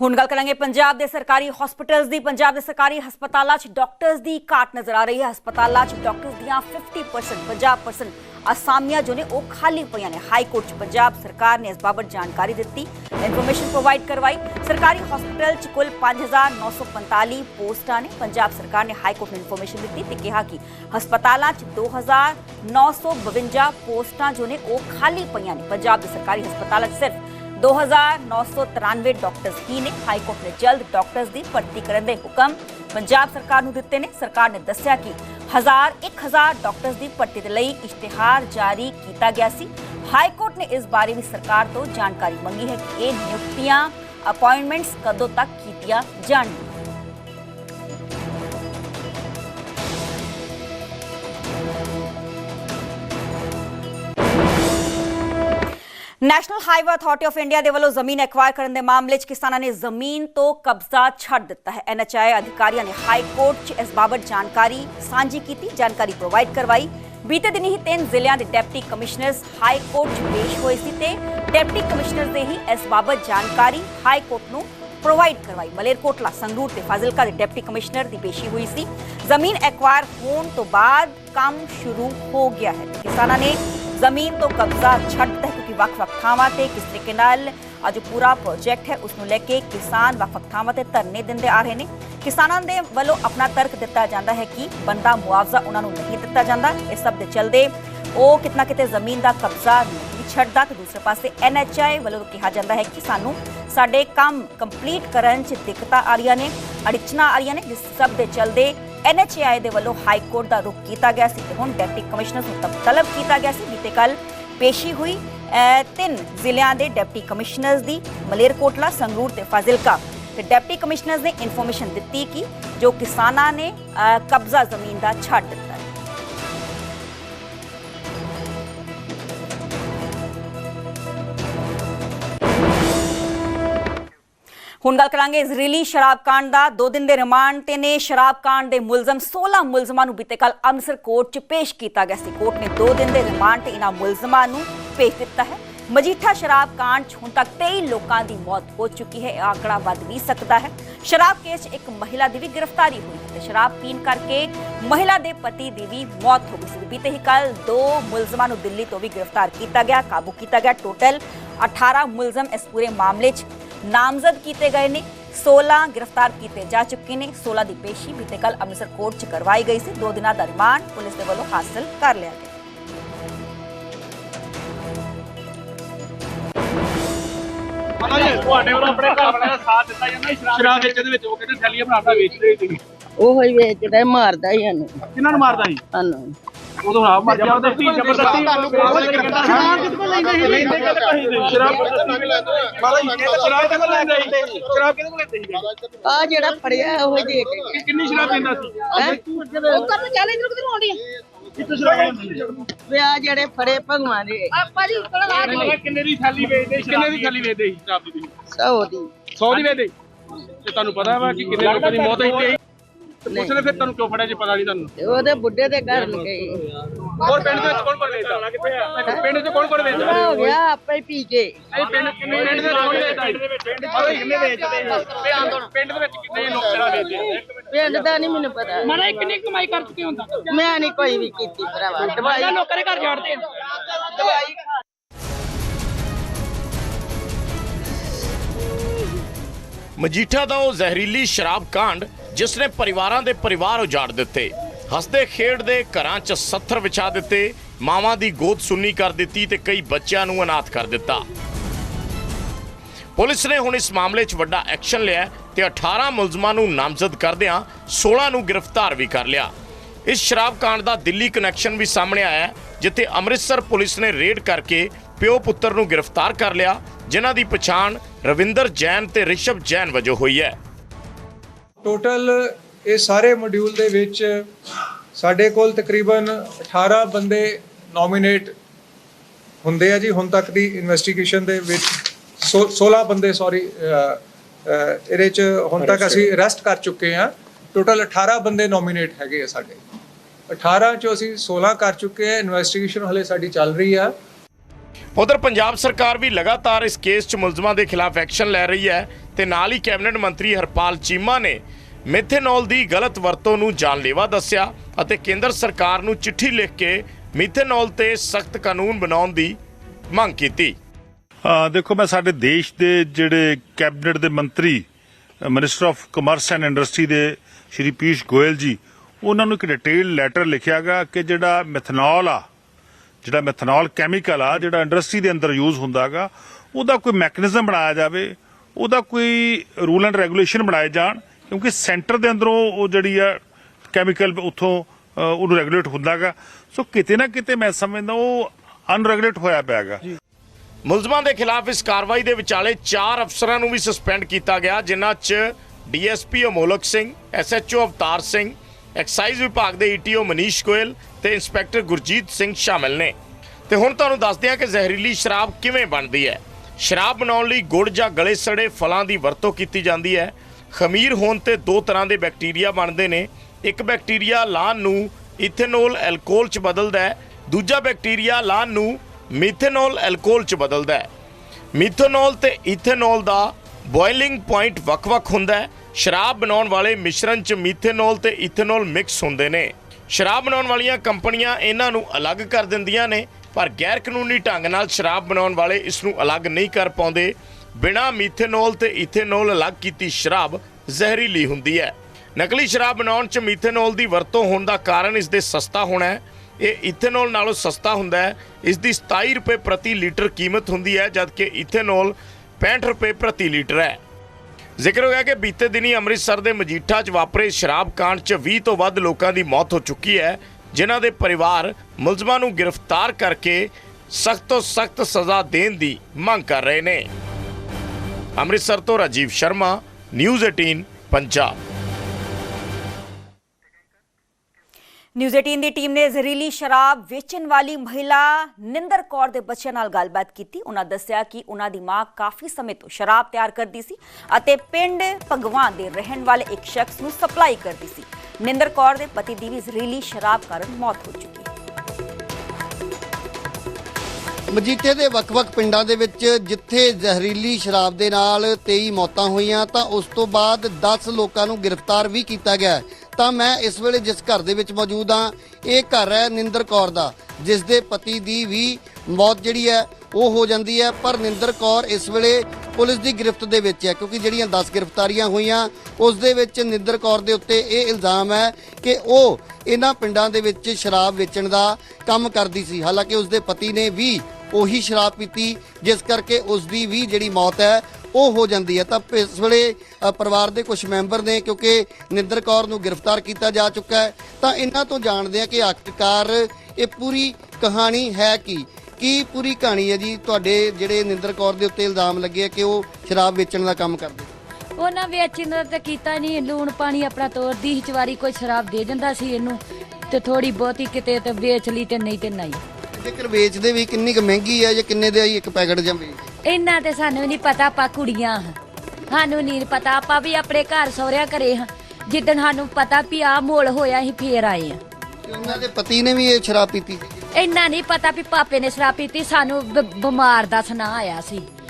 ਹੁਣ ਗੱਲ ਕਰਾਂਗੇ ਪੰਜਾਬ ਦੇ ਸਰਕਾਰੀ ਹਸਪੀਟਲਸ ਦੀ। ਪੰਜਾਬ ਦੇ ਸਰਕਾਰੀ ਹਸਪਤਾਲਾਂ 'ਚ ਡਾਕਟਰਸ ਦੀ ਘਾਟ ਨਜ਼ਰ ਆ ਰਹੀ ਹੈ। ਹਸਪਤਾਲਾਂ 'ਚ ਡਾਕਟਰਸ ਦੀਆਂ 50% 50% ਅਸਾਮੀਆਂ ਜੋ ਨੇ ਉਹ ਖਾਲੀ ਪਈਆਂ ਨੇ। ਹਾਈ ਕੋਰਟ 'ਚ ਪੰਜਾਬ ਸਰਕਾਰ ਨੇ ਇਸ ਬਾਬਤ ਜਾਣਕਾਰੀ ਦਿੱਤੀ। ਇਨਫੋਰਮੇਸ਼ਨ ਪ੍ਰੋਵਾਈਡ ਕਰਵਾਈ। ਸਰਕਾਰੀ ਹਸਪੀਟਲ 'ਚ ਕੁੱਲ 5945 ਪੋਸਟਾਂ ਨੇ। ਪੰਜਾਬ ਸਰਕਾਰ ਨੇ ਹਾਈ ਕੋਰਟ ਨੂੰ ਇਨਫੋਰਮੇਸ਼ਨ ਦਿੱਤੀ ਤੇ ਕਿਹਾ ਕਿ ਹਸਪਤਾਲਾਂ 'ਚ 2952 ਪੋਸਟਾਂ ਜੋ ਨੇ ਉਹ ਖਾਲੀ ਪਈਆਂ ਨੇ। ਪੰਜਾਬ ਦੇ ਸਰਕਾਰੀ ਹਸਪਤਾਲਾਂ 'ਚ ਸਿਰਫ 2993 ਡਾਕਟਰਸ ਹੀ ਨੇ। ਹਾਈ ਕੋਰਟ ਨੇ ਜਲਦ ਡਾਕਟਰਸ ਦੀ ਭਰਤੀ ਕਰਨ ਦੇ ਹੁਕਮ ਪੰਜਾਬ ਸਰਕਾਰ ਨੂੰ ਦਿੱਤੇ ਨੇ। ਸਰਕਾਰ ਨੇ ਦੱਸਿਆ ਕਿ 1000 1000 ਡਾਕਟਰਸ ਦੀ ਭਰਤੀ ਦੇ ਲਈ ਇਸ਼ਤਿਹਾਰ ਜਾਰੀ ਕੀਤਾ ਗਿਆ ਸੀ। ਹਾਈ ਕੋਰਟ ਨੇ ਇਸ ਬਾਰੇ ਵੀ ਸਰਕਾਰ ਤੋਂ ਜਾਣਕਾਰੀ ਮੰਗੀ ਹੈ ਕਿ ਇਹ ਨਿਯੁਕਤੀਆਂ, ਅਪਾਇੰਟਮੈਂਟਸ ਕਦੋਂ ਤੱਕ ਕੀਤੀਆਂ ਜਾਣਗੀਆਂ। National highway authority of India ਦੇ ਵੱਲੋਂ ਜ਼ਮੀਨ ਐਕਵਾਇਰ ਕਰਨ ਦੇ ਮਾਮਲੇ 'ਚ ਕਿਸਾਨਾਂ ਨੇ ਜ਼ਮੀਨ ਤੋਂ ਕਬਜ਼ਾ ਛੱਡ ਦਿੱਤਾ ਹੈ। ਐਨਐਚਆਈ ਅਧਿਕਾਰੀਆਂ ਨੇ ਹਾਈ ਕੋਰਟ 'ਚ ਇਸ ਬਾਬਤ ਜਾਣਕਾਰੀ ਸਾਂਝੀ ਕੀਤੀ, ਜਾਣਕਾਰੀ ਪ੍ਰੋਵਾਈਡ ਕਰਵਾਈ। ਬੀਤੇ ਦਿਨ ਹੀ ਤਿੰਨ ਜ਼ਿਲ੍ਹਿਆਂ ਦੇ ਡਿਪਟੀ ਕਮਿਸ਼ਨਰਸ ਹਾਈ ਕੋਰਟ 'ਚ ਪੇਸ਼ ਹੋਏ ਸੀ ਤੇ ਡਿਪਟੀ ਕਮਿਸ਼ਨਰ ਦੇ ਹੀ ਇਸ ਬਾਬਤ ਜਾਣਕਾਰੀ ਹਾਈ ਕੋਰਟ ਨੂੰ ਪ੍ਰੋਵਾਈਡ ਕਰਵਾਈ। ਮਲੇਰਕੋਟਲਾ, ਸੰਗਰੂਰ ਤੇ ਫਾਜ਼ਿਲਕਾ ਦੇ ਡਿਪਟੀ ਕਮਿਸ਼ਨਰ ਦੀ ਪੇਸ਼ੀ ਹੋਈ ਸੀ। ਜ਼ਮੀਨ ਐਕਵਾਇਰ ਹੋਣ ਤੋਂ ਬਾਅਦ ਕੰਮ ਸ਼ੁਰੂ ਹੋ ਗਿਆ ਹੈ। ਕਿਸਾਨਾਂ ਨੇ ਜ਼ਮੀਨ ਤੋਂ ਕਬਜ਼ਾ ਛੱਡ ਦਿੱਤਾ ਵੱਖ-ਵੱਖ ਥਾਵਾਂ ਤੇ ਕਿਸ ਤਰੀਕੇ ਨਾਲ ਅੱਜ ਪੂਰਾ ਪ੍ਰੋਜੈਕਟ ਹੈ ਉਸ ਨੂੰ ਲੈ ਕੇ ਕਿਸਾਨ ਵੱਖ-ਵੱਖ ਥਾਵਾਂ ਤੇ ਧਰਨੇ ਦਿੰਦੇ ਆ ਰਹੇ ਨੇ। ਕਿਸਾਨਾਂ ਦੇ ਵੱਲੋਂ ਆਪਣਾ ਤਰਕ ਦਿੱਤਾ ਜਾਂਦਾ ਹੈ ਕਿ ਬੰਦਾ ਮੁਆਵਜ਼ਾ ਉਹਨਾਂ ਨੂੰ ਨਹੀਂ ਦਿੱਤਾ ਜਾਂਦਾ। ਇਸ ਸਭ ਦੇ ਚਲਦੇ ਉਹ ਕਿਤਨਾ ਕਿਤੇ ਜ਼ਮੀਨ ਦਾ ਕਬਜ਼ਾ ਨਹੀਂ ਛੱਡਦਾ ਤੇ ਦੂਸਰੇ ਪਾਸੇ ਐਨਐਚਆਈ ਵੱਲੋਂ ਕਿਹਾ ਜਾਂਦਾ ਹੈ ਕਿ ਸਾਨੂੰ ਸਾਡੇ ਕੰਮ ਕੰਪਲੀਟ ਕਰਨ 'ਚ ਦਿੱਕਤਾਂ ਆ ਰਹੀਆਂ ਨੇ ਅੜਚਨਾ ਆ ਰਹੀਆਂ ਨੇ। ਜਿਸ ਸਭ ਦੇ ਚਲਦੇ ਐਨਐਚਆਈ ਦੇ ਵੱਲੋਂ ਹਾਈ ਕੋਰਟ ਦਾ ਰੁਖ ਕੀਤਾ ਗਿਆ ਸੀ ਤੇ ਹੁਣ ਡਿਪਟੀ ਕਮਿਸ਼ਨਰ ਨੂੰ ਤਬ ਤਲਬ ਕੀਤਾ ਗਿਆ ਸੀ। ਬੀਤੇ ਕੱਲ ਪੇਸ਼ੀ ਹੋਈ ਤਿੰਨ ਜ਼ਿਲ੍ਹਿਆਂ ਦੇ ਡਿਪਟੀ ਕਮਿਸ਼ਨਰਸ ਦੀ ਮਲੇਰਕੋਟਲਾ ਸੰਗਰੂਰ ਤੇ ਫਾਜ਼ਿਲਕਾ। ਤੇ ਡਿਪਟੀ ਕਮਿਸ਼ਨਰਸ ਨੇ ਇਨਫੋਰਮੇਸ਼ਨ ਦਿੱਤੀ ਕਿ ਜੋ ਕਿਸਾਨਾਂ ਨੇ ਕਬਜ਼ਾ ਜ਼ਮੀਨ ਦਾ ਛੱਡ ਦਿੱਤਾ ਹੁਣ ਗੱਲ ਕਰਾਂਗੇ ਇਜ਼ਰਾਈਲੀ ਸ਼ਰਾਬ ਕਾਂਡ ਦਾ। ਦੋ ਦਿਨ ਦੇ ਰਿਮਾਂਡ ਤੇ ਨੇ ਸ਼ਰਾਬ ਕਾਂਡ ਦੇ ਮੁਲਜ਼ਮ 16 ਮੁਲਜ਼ਮਾਂ ਨੂੰ ਬੀਤੇ ਕੱਲ ਅੰਮ੍ਰਿਤਸਰ ਕੋਰਟ 'ਚ ਪੇਸ਼ ਕੀਤਾ ਗਿਆ ਸੀ। ਕੋਰਟ ਨੇ ਦੋ ਦਿਨ ਦੇ ਰਿਮਾਂਡ ਤੇ ਇਹਨਾਂ ਮੁਲਜ਼ਮਾਂ ਨੂੰ ਭੇਜ ਦਿੱਤਾ ਹੈ। ਮਜੀਠਾ ਸ਼ਰਾਬ ਕਾਂਡ 'ਚ ਹੁਣ ਤੱਕ 23 ਲੋਕਾਂ ਦੀ ਮੌਤ ਹੋ ਚੁੱਕੀ ਹੈ। ਇਹ ਆંકੜਾ ਵੱਧ ਵੀ ਸਕਦਾ ਹੈ। ਸ਼ਰਾਬ ਕੇਸ 'ਚ ਇੱਕ ਮਹਿਲਾ ਦੀ ਵੀ ਗ੍ਰਿਫਤਾਰੀ ਹੋਈ ਤੇ ਸ਼ਰਾਬ ਪੀਣ ਕਰਕੇ ਮਹਿਲਾ ਦੇ ਪਤੀ ਦੀ ਵੀ ਮੌਤ ਹੋ ਗਈ ਸੀ। ਬੀਤੇ ਹੀ ਕੱਲ ਦੋ ਮੁਲਜ਼ਮਾਂ ਨੂੰ ਦਿੱਲੀ ਤੋਂ ਵੀ ਗ੍ਰਿਫਤਾਰ ਕੀਤਾ ਗਿਆ, ਕਾਬੂ ਕੀਤਾ ਗਿਆ। ਟੋਟਲ 18 ਮੁਲਜ਼ਮ ਇਸ ਪੂਰੇ ਮਾਮਲੇ 'ਚ ਨਾਮਜ਼ਦ ਕੀਤੇ ਗਏ ਨੇ। 16 ਗ੍ਰਿਫਤਾਰ ਕੀਤੇ ਜਾ ਚੁੱਕੇ ਨੇ। 16 ਦੀ ਪੇਸ਼ੀ ਬੀਤੇ ਕੱਲ ਅੰਮ੍ਰਿਤਸਰ ਕੋਰਟ 'ਚ ਕਰਵਾਈ ਗਈ ਸੀ। ਦੋ ਦਿਨਾਂ ਦਾ ਰਿਮਾਂਡ ਪੁਲਿਸ ਦੇ ਵੱਲੋਂ ਹਾਸਲ ਕਰ ਲਿਆ ਗਿਆ। ਤੁਹਾਡੇ ਵੱਲੋਂ ਆਪਣੇ ਘਰ ਵਾਲਿਆਂ ਦਾ ਸਾਥ ਦਿੱਤਾ ਜਾਂਦਾ ਸੀ ਸ਼ਰਾਬ ਵੇਚਣ ਦੇ ਵਿੱਚ ਉਹ ਕਹਿੰਦੇ ਥੈਲੀਆਂ ਬਣਾਉਂਦਾ ਵੇਚਦੇ ਸੀ ਉਹ ਹੀ ਵੇਚਦਾ ਮਾਰਦਾ ਹੀ ਸਾਨੂੰ ਕਿਹਨਾਂ ਨੂੰ ਮਾਰਦਾ ਸੀ? ਸਾਨੂੰ। ਉਦੋਂ ਆਪ ਮਰ ਗਿਆ ਉਹਦੇ ਧੀ ਜ਼ਬਰਦਸਤੀ। ਸ਼ਰਾਬ ਕਿੱਥੋਂ ਲੈਂਦੇ ਸੀ? ਲੈਂਦੇ ਕਿੱਥੇ ਪੈਸੇ ਦੇ ਸ਼ਰਾਬ ਸ਼ਰਾਬ ਕਿੱਥੋਂ ਲੈਂਦੇ ਸੀ? ਸ਼ਰਾਬ ਕਿੱਥੋਂ ਲੈਂਦੇ ਸੀ? ਆ ਜਿਹੜਾ ਫੜਿਆ ਉਹ ਹੀ ਦੇ ਕੇ। ਕਿ ਕਿੰਨੀ ਸ਼ਰਾਬ ਪੀਂਦਾ ਸੀ? ਉਹ ਕਰਨ ਚੱਲ ਇਧਰ ਕਿਧਰ ਆਉਂਦੀ ਕਿੱਥੇ ਸ਼ਰਾਬ ਲੈਂਦੇ ਵੇ ਆ ਜਿਹੜੇ ਫੜੇ ਭਗਵਾਨ ਦੇ। ਸੀ ਕਿੰਨੇ ਦੀ ਥੈਲੀ ਵੇਚਦੇ ਸੀ ਕਿੰਨੇ ਦੀ ਥੈਲੀ ਵੇਚਦੇ ਸੀ ਸ਼ਰਾਬ ਦੀ ਸੌ ਦੀ। 100 ਦੀ ਵੇਚਦੇ? ਤੇ ਤੁਹਾਨੂੰ ਪਤਾ ਵਾ ਕਿ ਕਿੰਨੇ ਲੋਕਾਂ ਦੀ ਮੌਤ ਹੋਈ ਤੇ ਉਸਨੇ ਫਿਰ ਤੁਹਾਨੂੰ ਕਿਉਂ ਫੜਿਆ ਜੇ ਪਤਾ ਨਹੀਂ ਤੁਹਾਨੂੰ? ਉਹਦੇ ਬੁੱਢੇ ਦੇ ਘਰ ਨੂੰ ਗਈ ਹੋਰ ਪਿੰਡ ਦੇ ਵਿੱਚ ਕੌਣ ਕੌਣ ਵੇਚਦਾ? ਪਿੰਡ 'ਚ ਕੌਣ ਕੌਣ ਵੇਚਦਾ? ਹੋ ਗਿਆ ਆਪੇ ਹੀ ਪੀ ਕੇ। ਨਹੀਂ ਪਿੰਡ ਕਿੰਨੇ ਪਿੰਡ ਦੇ ਕੌਣ ਵੇਚਦਾ ਪਿੰਡ ਦੇ ਵਿੱਚ ਕਿੰਨੇ ਵੇਚਦੇ? ਪਿੰਡ ਦੇ ਵਿੱਚ ਕਿੰਨੇ ਲੋਕ ਜਿਹੜਾ ਵੇਚਦੇ? ਆ ਪਿੰਡ ਦਾ ਨਹੀਂ ਮੈਨੂੰ ਪਤਾ। ਮਾਰਾ ਕਿੰਨੀ ਕਮਾਈ ਕਰ ਚੁੱਕੇ ਹੁੰਦਾ ਮੈਂ ਨਹੀਂ ਕੋਈ ਵੀ ਕੀਤੀ ਭਰਾਵਾ। ਦਵਾਈ ਲੋਕਾਂ ਦੇ ਘਰ ਜਾੜਦੇ ਦਵਾਈ ਮਜੀਠਾ ਦਾ ਉਹ ਜ਼ਹਿਰੀਲੀ ਸ਼ਰਾਬ ਕਾਂਡ ਜਿਸ ਨੇ ਪਰਿਵਾਰਾਂ ਦੇ ਪਰਿਵਾਰ ਉਜਾੜ ਦਿੱਤੇ। ਹੱਸਦੇ ਖੇਡਦੇ ਘਰਾਂ 'ਚ ਸੱਥਰ ਵਿਛਾ ਦਿੱਤੇ ਮਾਵਾਂ ਦੀ ਗੋਦ ਸੁੰਨੀ ਕਰ ਦਿੱਤੀ ਤੇ ਕਈ ਬੱਚਿਆਂ ਨੂੰ ਅਨਾਥ ਕਰ ਦਿੱਤਾ। ਪੁਲਿਸ ਨੇ ਹੁਣ ਇਸ ਮਾਮਲੇ 'ਚ ਵੱਡਾ ਐਕਸ਼ਨ ਲਿਆ ਹੈ। ਤੇ 18 ਮੁਲਜ਼ਮਾਂ ਨੂੰ ਨਾਮਜ਼ਦ ਕਰਦਿਆਂ 16 ਨੂੰ ਗ੍ਰਿਫਤਾਰ ਵੀ ਕਰ ਲਿਆ। ਇਸ ਸ਼ਰਾਬ ਕਾਂਡ ਦਾ ਦਿੱਲੀ ਕਨੈਕਸ਼ਨ ਵੀ ਸਾਹਮਣੇ ਆਇਆ ਜਿੱਥੇ ਅੰਮ੍ਰਿਤਸਰ ਪੁਲਿਸ ਨੇ ਰੇਡ ਕਰਕੇ ਪਿਓ ਪੁੱਤਰ ਨੂੰ ਗ੍ਰਿਫਤਾਰ ਕਰ ਲਿਆ, ਜਿਨ੍ਹਾਂ ਦੀ ਪਛਾਣ ਰਵਿੰਦਰ ਜੈਨ ਤੇ ਰਿਸ਼ਭ ਜੈਨ ਵਜੋਂ ਹੋਈ ਹੈ। ਟੋਟਲ ਇਹ ਸਾਰੇ ਮੋਡਿਊਲ ਦੇ ਵਿੱਚ ਸਾਡੇ ਕੋਲ ਤਕਰੀਬਨ 18 ਬੰਦੇ ਨੋਮੀਨੇਟ ਹੁੰਦੇ ਆ ਜੀ, ਹੁਣ ਤੱਕ ਦੀ ਇਨਵੈਸਟੀਗੇਸ਼ਨ ਦੇ ਵਿੱਚ ਸੋ- 16 ਬੰਦੇ ਸੌਰੀ ਇਹਦੇ ਚ ਹੁਣ ਤੱਕ ਅਸੀਂ ਅਰੈਸਟ ਕਰ ਚੁੱਕੇ ਆ ਟੋਟਲ 18 ਬੰਦੇ ਨੋਮੀਨੇਟ ਹੈਗੇ ਆ ਸਾਡੇ। 18 ਚੋਂ ਅਸੀਂ 16 ਕਰ ਚੁੱਕੇ ਆ ਇਨਵੈਸਟੀਗੇਸ਼ਨ ਹਲੇ ਸਾਡੀ ਚੱਲ ਰਹੀ ਆ। ਉਧਰ ਪੰਜਾਬ ਸਰਕਾਰ ਵੀ ਲਗਾਤਾਰ ਇਸ ਕੇਸ 'ਚ ਮੁਲਜ਼ਮਾਂ ਦੇ ਖਿਲਾਫ ਐਕਸ਼ਨ ਲੈ ਰਹੀ ਹੈ ਤੇ ਨਾਲ ਹੀ ਕੈਬਨਿਟ ਮੰਤਰੀ ਹਰਪਾਲ ਚੀਮਾ ਨੇ ਮਿਥੇਨੋਲ ਦੀ ਗਲਤ ਵਰਤੋਂ ਨੂੰ ਜਾਨਲੇਵਾ ਦੱਸਿਆ ਅਤੇ ਕੇਂਦਰ ਸਰਕਾਰ ਨੂੰ ਚਿੱਠੀ ਲਿਖ ਕੇ ਮਿਥੇਨੋਲ ਤੇ ਸਖਤ ਕਾਨੂੰਨ ਬਣਾਉਣ ਦੀ ਮੰਗ ਕੀਤੀ। ਦੇਖੋ, ਮੈਂ ਸਾਡੇ ਦੇਸ਼ ਦੇ ਜਿਹੜੇ ਕੈਬਨਿਟ ਦੇ ਮੰਤਰੀ minister of commerce and industry ਦੇ ਸ਼੍ਰੀ ਪੀਸ਼ ਗੋਇਲ ਜੀ, ਉਹਨਾਂ ਨੂੰ ਇੱਕ ਡਿਟੇਲ ਲੈਟਰ ਲਿਖਿਆਗਾ ਕਿ ਜਿਹੜਾ ਮੈਥਨੋਲ ਆ, ਜਿਹੜਾ ਮੈਥਨੋਲ ਕੈਮੀਕਲ ਆ, ਜਿਹੜਾ ਇੰਡਸਟਰੀ ਦੇ ਅੰਦਰ ਯੂਜ਼ ਹੁੰਦਾਗਾ ਉਹਦਾ ਕੋਈ ਮੈਕੈਨਿਜ਼ਮ ਬਣਾਇਆ ਜਾਵੇ, ਉਹਦਾ ਕੋਈ ਰੂਲ ਐਂਡ ਰੈਗੂਲੇਸ਼ਨ ਬਣਾਏ ਜਾਣ, ਕਿਉਂਕਿ ਸੈਂਟਰ ਦੇ ਅੰਦਰੋਂ ਉਹ ਜਿਹੜੀ ਆ ਕੈਮੀਕਲ ਉੱਥੋਂ ਉਹਨੂੰ ਰੈਗੂਲੇਟ ਹੁੰਦਾਗਾ ਸੋ ਕਿਤੇ ਨਾ ਕਿਤੇ ਮੈਂ ਸਮਝਦਾ ਉਹ ਅਨਰੈਗੂਲੇਟ ਹੋਇਆ ਪਿਆਗਾ ਮੁਲਜ਼ਮਾਂ ਦੇ ਖਿਲਾਫ ਇਸ ਕਾਰਵਾਈ ਦੇ ਵਿਚਾਲੇ 4 ਅਫਸਰਾਂ ਨੂੰ ਵੀ ਸਸਪੈਂਡ ਕੀਤਾ ਗਿਆ, ਜਿਨ੍ਹਾਂ 'ਚ DSP Amolak Singh SHO Avtar Singh, excise ਵਿਭਾਗ ਦੇ ਈਟੀਓ ਮਨੀਸ਼ ਗੋਇਲ ਤੇ ਇੰਸਪੈਕਟਰ ਗੁਰਜੀਤ ਸਿੰਘ ਸ਼ਾਮਿਲ ਨੇ। ਤੇ ਹੁਣ ਤੁਹਾਨੂੰ ਦੱਸਦੇ ਹਾਂ ਕਿ ਜ਼ਹਿਰੀਲੀ ਸ਼ਰਾਬ ਕਿਵੇਂ ਬਣਦੀ ਹੈ। ਸ਼ਰਾਬ ਬਣਾਉਣ ਲਈ ਗੁੜ ਜਾਂ ਗਲੇ ਸੜੇ ਫਲਾਂ ਦੀ ਵਰਤੋਂ ਕੀਤੀ ਜਾਂਦੀ ਹੈ। ਖਮੀਰ ਹੋਣ ਤੇ ਦੋ ਤਰ੍ਹਾਂ ਦੇ ਬੈਕਟੀਰੀਆ ਬਣਦੇ ਨੇ। ਇੱਕ ਬੈਕਟੀਰੀਆ ਲਾਹਨ ਨੂੰ ਇਥੇਨੋਲ ਐਲਕੋਹਲ 'ਚ ਬਦਲਦਾ ਹੈ। ਦੂਜਾ ਬੈਕਟੀਰੀਆ ਲਾਹਨ ਨੂੰ ਮੀਥੇਨੋਲ ਐਲਕੋਹਲ 'ਚ ਬਦਲਦਾ ਹੈ। ਮੀਥੇਨੋਲ ਤੇ ਇਥੇਨੋਲ ਦਾ ਬੋਇਲਿੰਗ ਪੁਆਇੰਟ ਵੱਖ-ਵੱਖ ਹੁੰਦਾ ਹੈ। ਸ਼ਰਾਬ ਬਣਾਉਣ ਵਾਲੇ ਮਿਸ਼ਰਣ 'ਚ ਮੀਥੇਨੋਲ ਤੇ ਇਥੇਨੋਲ ਮਿਕਸ ਹੁੰਦੇ ਨੇ। ਸ਼ਰਾਬ ਬਣਾਉਣ ਵਾਲੀਆਂ ਕੰਪਨੀਆਂ ਇਹਨਾਂ ਨੂੰ ਅਲੱਗ ਕਰ ਦਿੰਦੀਆਂ ਨੇ, ਪਰ ਗੈਰ ਕਾਨੂੰਨੀ ਢੰਗ ਨਾਲ ਸ਼ਰਾਬ ਬਣਾਉਣ ਵਾਲੇ ਇਸ ਨੂੰ ਅਲੱਗ ਨਹੀਂ ਕਰ ਪਾਉਂਦੇ। ਬਿਨਾਂ ਮੀਥੇਨੋਲ ਤੇ ਇਥੇਨੋਲ ਅਲੱਗ ਕੀਤੀ ਸ਼ਰਾਬ ਜ਼ਹਿਰੀਲੀ ਹੁੰਦੀ ਹੈ। ਨਕਲੀ ਸ਼ਰਾਬ ਬਣਾਉਣ 'ਚ ਮੀਥੇਨੋਲ ਦੀ ਵਰਤੋਂ ਹੋਣ ਦਾ ਕਾਰਨ ਇਸ ਦੇ ਸਸਤਾ ਹੋਣਾ ਹੈ। ਇਹ ਇਥੇਨੋਲ ਨਾਲੋਂ ਸਸਤਾ ਹੁੰਦਾ ਹੈ। ਇਸ ਦੀ 27 ਰੁਪਏ ਪ੍ਰਤੀ ਲੀਟਰ ਕੀਮਤ ਹੁੰਦੀ ਹੈ, ਜਦਕਿ ਇਥੇਨੋਲ 65 ਰੁਪਏ ਪ੍ਰਤੀ ਲੀਟਰ ਹੈ। ਜ਼ਿਕਰ ਹੋਇਆ ਕਿ ਬੀਤੇ ਦਿਨੀ ਅੰਮ੍ਰਿਤਸਰ ਦੇ ਮਜੀਠਾ 'ਚ ਵਾਪਰੇ ਸ਼ਰਾਬ ਕਾਂਡ 'ਚ 20 ਤੋਂ ਵੱਧ ਲੋਕਾਂ ਦੀ ਮੌਤ ਹੋ ਚੁੱਕੀ ਹੈ, ਜਿਨ੍ਹਾਂ ਦੇ ਪਰਿਵਾਰ ਮੁਲਜ਼ਮਾਂ ਨੂੰ ਗ੍ਰਿਫਤਾਰ ਕਰਕੇ ਸਖਤ ਤੋਂ ਸਖਤ ਸਜ਼ਾ ਦੇਣ ਦੀ ਮੰਗ ਕਰ ਰਹੇ ਨੇ। ਅੰਮ੍ਰਿਤਸਰ ਤੋਂ ਰਾਜੀਵ ਸ਼ਰਮਾ, ਨਿਊਜ਼ 18 ਪੰਜਾਬ। ਨਿਊਜ਼ 18 ਦੀ ਟੀਮ ਨੇ ਜ਼ਹਿਰੀਲੀ ਸ਼ਰਾਬ ਵੇਚਣ ਵਾਲੀ ਮਹਿਲਾ ਨਿੰਦਰ ਕੌਰ ਦੇ ਬੱਚਿਆਂ ਨਾਲ ਗੱਲਬਾਤ ਕੀਤੀ। ਉਹਨਾਂ ਦੱਸਿਆ ਕਿ ਉਹਨਾਂ ਦੀ ਮਾਂ ਕਾਫੀ ਸਮੇਂ ਤੋਂ ਸ਼ਰਾਬ ਤਿਆਰ ਕਰਦੀ ਸੀ ਅਤੇ ਪਿੰਡ ਭਗਵਾਨ ਦੇ ਰਹਿਣ ਵਾਲੇ ਇੱਕ ਸ਼ਖਸ ਨੂੰ ਸਪਲਾਈ ਕਰਦੀ ਸੀ। ਨਿੰਦਰ ਕੌਰ ਦੇ ਪਤੀ ਦੀ ਵੀ ਜ਼ਹਿਰੀਲੀ ਸ਼ਰਾਬ ਕਾਰਨ ਮੌਤ ਹੋ ਚੁੱਕੀ ਹੈ। ਮਜੀਠੇ ਦੇ ਵੱਖ-ਵੱਖ ਪਿੰਡਾਂ ਦੇ ਵਿੱਚ ਜਿੱਥੇ ਜ਼ਹਿਰੀਲੀ ਸ਼ਰਾਬ ਦੇ ਨਾਲ 23 ਮੌਤਾਂ ਹੋਈਆਂ ਤਾਂ ਉਸ ਤੋਂ ਬਾਅਦ 10 ਲੋਕਾਂ ਨੂੰ ਗ੍ਰਿਫਤਾਰ ਵੀ ਕੀਤਾ ਗਿਆ ਹੈ। ਤਾਂ ਮੈਂ ਇਸ ਵੇਲੇ ਜਿਸ ਘਰ ਦੇ ਵਿੱਚ ਮੌਜੂਦ ਹਾਂ, ਇਹ ਘਰ ਹੈ ਨਿੰਦਰ ਕੌਰ ਦਾ ਜਿਸ ਦੇ ਪਤੀ ਦੀ ਵੀ ਮੌਤ ਜਿਹੜੀ ਹੈ, ਉਹ ਹੋ ਜਾਂਦੀ ਹੈ, ਪਰ ਨਿੰਦਰ ਕੌਰ ਇਸ ਵੇਲੇ ਪੁਲਿਸ ਦੀ ਗ੍ਰਿਫਤ ਦੇ ਵਿੱਚ ਹੈ, ਕਿਉਂਕਿ ਜਿਹੜੀਆਂ 10 ਗ੍ਰਿਫਤਾਰੀਆਂ ਹੋਈਆਂ, ਉਸ ਦੇ ਵਿੱਚ ਨਿੰਦਰ ਕੌਰ ਦੇ ਉੱਤੇ ਇਹ ਇਲਜ਼ਾਮ ਹੈ ਕਿ ਉਹ ਇਹਨਾਂ ਪਿੰਡਾਂ ਦੇ ਵਿੱਚ ਸ਼ਰਾਬ ਵੇਚਣ ਦਾ ਕੰਮ ਕਰਦੀ ਸੀ। ਹਾਲਾਂਕਿ ਉਸ ਦੇ ਪਤੀ ਨੇ ਵੀ ਉਹੀ ਸ਼ਰਾਬ ਪੀਤੀ, ਜਿਸ ਕਰਕੇ ਉਸ ਦੀ ਵੀ ਜਿਹੜੀ ਮੌਤ ਹੈ ਉਹ ਹੋ ਜਾਂਦੀ ਹੈ। ਤਾਂ ਇਸ ਵੇਲੇ ਪਰਿਵਾਰ ਦੇ ਕੁਝ ਮੈਂਬਰ ਨੇ, ਕਿਉਂਕਿ ਨਿੰਦਰ ਕੌਰ ਨੂੰ ਗ੍ਰਿਫਤਾਰ ਕੀਤਾ ਜਾ ਚੁੱਕਾ ਹੈ, ਤਾਂ ਇਹਨਾਂ ਤੋਂ ਜਾਣਦੇ ਆ ਕਿ ਆਖਿਰਕਾਰ ਇਹ ਪੂਰੀ ਕਹਾਣੀ ਹੈ ਕੀ? ਕੀ ਪੂਰੀ ਕਹਾਣੀ ਹੈ ਜੀ? ਤੁਹਾਡੇ ਜਿਹੜੇ ਨਿੰਦਰ ਕੌਰ ਦੇ ਉੱਤੇ ਇਲਜ਼ਾਮ ਲੱਗੇ ਆ ਕਿ ਉਹ ਸ਼ਰਾਬ ਵੇਚਣ ਦਾ ਕੰਮ ਕਰਦੇ? ਉਹਨਾਂ ਵੇਚਣ ਦਾ ਤਾਂ ਕੀਤਾ ਨਹੀਂ ਲੂਣ ਪਾਣੀ ਆਪਣਾ ਤੋਰਦੀ ਸੀ, ਚਵਾਰੀ ਕੋਈ ਸ਼ਰਾਬ ਦੇ ਦਿੰਦਾ ਸੀ ਇਹਨੂੰ, ਤੇ ਥੋੜੀ ਬਹੁਤੀ ਕਿਤੇ ਤੇ ਵੇਚ ਲਈ ਤੇ ਨਹੀਂ ਤੇ ਨਹੀਂ। ਜੇਕਰ ਵੇਚਦੇ ਵੀ ਕਿੰਨੀ ਕੁ ਮਹਿੰਗੀ ਹੈ ਜਾਂ ਕਿੰਨੇ ਦੇ ਆਈ ਇੱਕ ਪੈਕਟ ਜਾਂ ਵੇਚਦੇ ਇੰਨਾ ਤੇ ਸਾਨੂੰ ਨਹੀਂ ਪਤਾ ਆਪਾਂ ਕੁੜੀਆਂ ਹਾਂ। ਸਾਨੂੰ ਨਹੀਂ ਪਤਾ ਆਪਾਂ ਵੀ ਆਪਣੇ ਘਰ ਸਹੁਰਿਆਂ ਘਰੇ ਹਾਂ। ਜਿੱਦਣ ਸਾਨੂੰ ਪਤਾ ਵੀ ਆ ਮੋਲ ਹੋਇਆ ਅਸੀਂ ਫੇਰ ਆਏ ਆ ਤੇ ਉਹਨਾਂ ਦੇ ਪਤੀ ਨੇ ਵੀ ਇਹ ਸ਼ਰਾਬ ਪੀਤੀ ਸੀ? ਇੰਨਾ ਨਹੀਂ ਪਤਾ ਵੀ ਪਾਪੇ ਨੇ ਸ਼ਰਾਬ ਪੀਤੀ ਸਾਨੂੰ ਬ- ਬਿਮਾਰ ਦਾ ਸੁਣਾ ਆਇਆ ਸੀ।